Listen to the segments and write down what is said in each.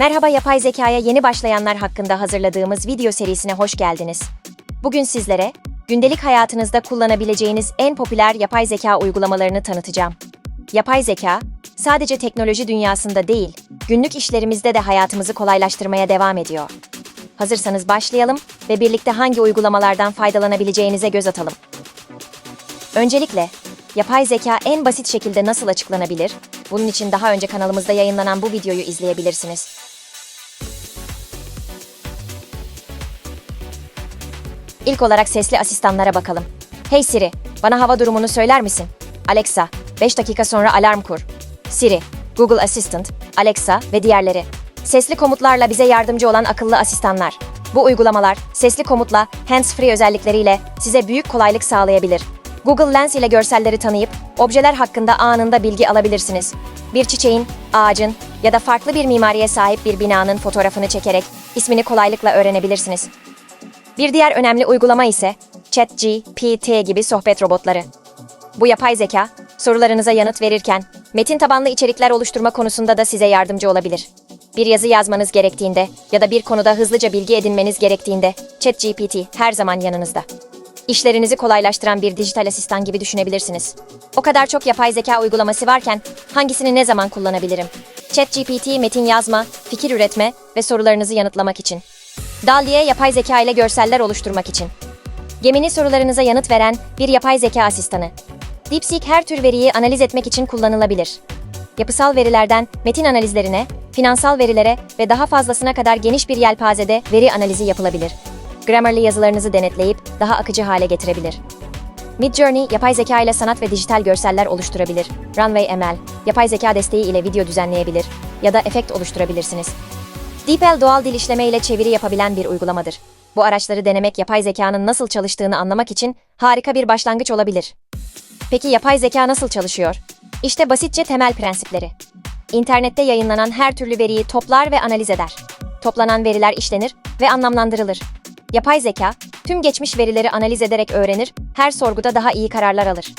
Merhaba yapay zekaya yeni başlayanlar hakkında hazırladığımız video serisine hoş geldiniz. Bugün sizlere gündelik hayatınızda kullanabileceğiniz en popüler yapay zeka uygulamalarını tanıtacağım. Yapay zeka sadece teknoloji dünyasında değil, günlük işlerimizde de hayatımızı kolaylaştırmaya devam ediyor. Hazırsanız başlayalım ve birlikte hangi uygulamalardan faydalanabileceğinize göz atalım. Öncelikle, yapay zeka en basit şekilde nasıl açıklanabilir? Bunun için daha önce kanalımızda yayınlanan bu videoyu izleyebilirsiniz. İlk olarak sesli asistanlara bakalım. Hey Siri, bana hava durumunu söyler misin? Alexa, 5 dakika sonra alarm kur. Siri, Google Assistant, Alexa ve diğerleri. Sesli komutlarla bize yardımcı olan akıllı asistanlar. Bu uygulamalar sesli komutla hands-free özellikleriyle size büyük kolaylık sağlayabilir. Google Lens ile görselleri tanıyıp objeler hakkında anında bilgi alabilirsiniz. Bir çiçeğin, ağacın ya da farklı bir mimariye sahip bir binanın fotoğrafını çekerek ismini kolaylıkla öğrenebilirsiniz. Bir diğer önemli uygulama ise ChatGPT gibi sohbet robotları. Bu yapay zeka, sorularınıza yanıt verirken metin tabanlı içerikler oluşturma konusunda da size yardımcı olabilir. Bir yazı yazmanız gerektiğinde ya da bir konuda hızlıca bilgi edinmeniz gerektiğinde ChatGPT her zaman yanınızda. İşlerinizi kolaylaştıran bir dijital asistan gibi düşünebilirsiniz. O kadar çok yapay zeka uygulaması varken hangisini ne zaman kullanabilirim? ChatGPT metin yazma, fikir üretme ve sorularınızı yanıtlamak için. DALL-E'ye yapay zeka ile görseller oluşturmak için. Gemini sorularınıza yanıt veren bir yapay zeka asistanı. DeepSeek her tür veriyi analiz etmek için kullanılabilir. Yapısal verilerden metin analizlerine, finansal verilere ve daha fazlasına kadar geniş bir yelpazede veri analizi yapılabilir. Grammarly yazılarınızı denetleyip daha akıcı hale getirebilir. Midjourney, yapay zeka ile sanat ve dijital görseller oluşturabilir. Runway ML, yapay zeka desteği ile video düzenleyebilir ya da efekt oluşturabilirsiniz. DeepL doğal dil işleme ile çeviri yapabilen bir uygulamadır. Bu araçları denemek yapay zekanın nasıl çalıştığını anlamak için harika bir başlangıç olabilir. Peki yapay zeka nasıl çalışıyor? İşte basitçe temel prensipleri. İnternette yayınlanan her türlü veriyi toplar ve analiz eder. Toplanan veriler işlenir ve anlamlandırılır. Yapay zeka, tüm geçmiş verileri analiz ederek öğrenir, her sorguda daha iyi kararlar alır.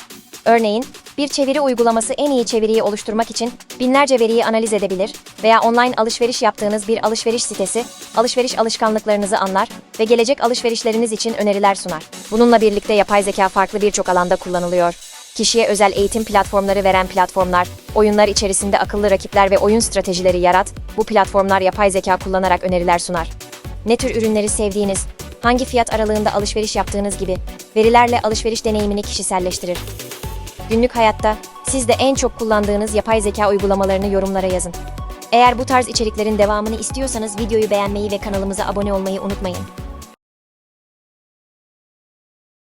Örneğin, bir çeviri uygulaması en iyi çeviriyi oluşturmak için binlerce veriyi analiz edebilir veya online alışveriş yaptığınız bir alışveriş sitesi, alışveriş alışkanlıklarınızı anlar ve gelecek alışverişleriniz için öneriler sunar. Bununla birlikte yapay zeka farklı birçok alanda kullanılıyor. Kişiye özel eğitim platformları veren platformlar, oyunlar içerisinde akıllı rakipler ve oyun stratejileri yarat, bu platformlar yapay zeka kullanarak öneriler sunar. Ne tür ürünleri sevdiğiniz, hangi fiyat aralığında alışveriş yaptığınız gibi verilerle alışveriş deneyimini kişiselleştirir. Günlük hayatta siz de en çok kullandığınız yapay zeka uygulamalarını yorumlara yazın. Eğer bu tarz içeriklerin devamını istiyorsanız videoyu beğenmeyi ve kanalımıza abone olmayı unutmayın.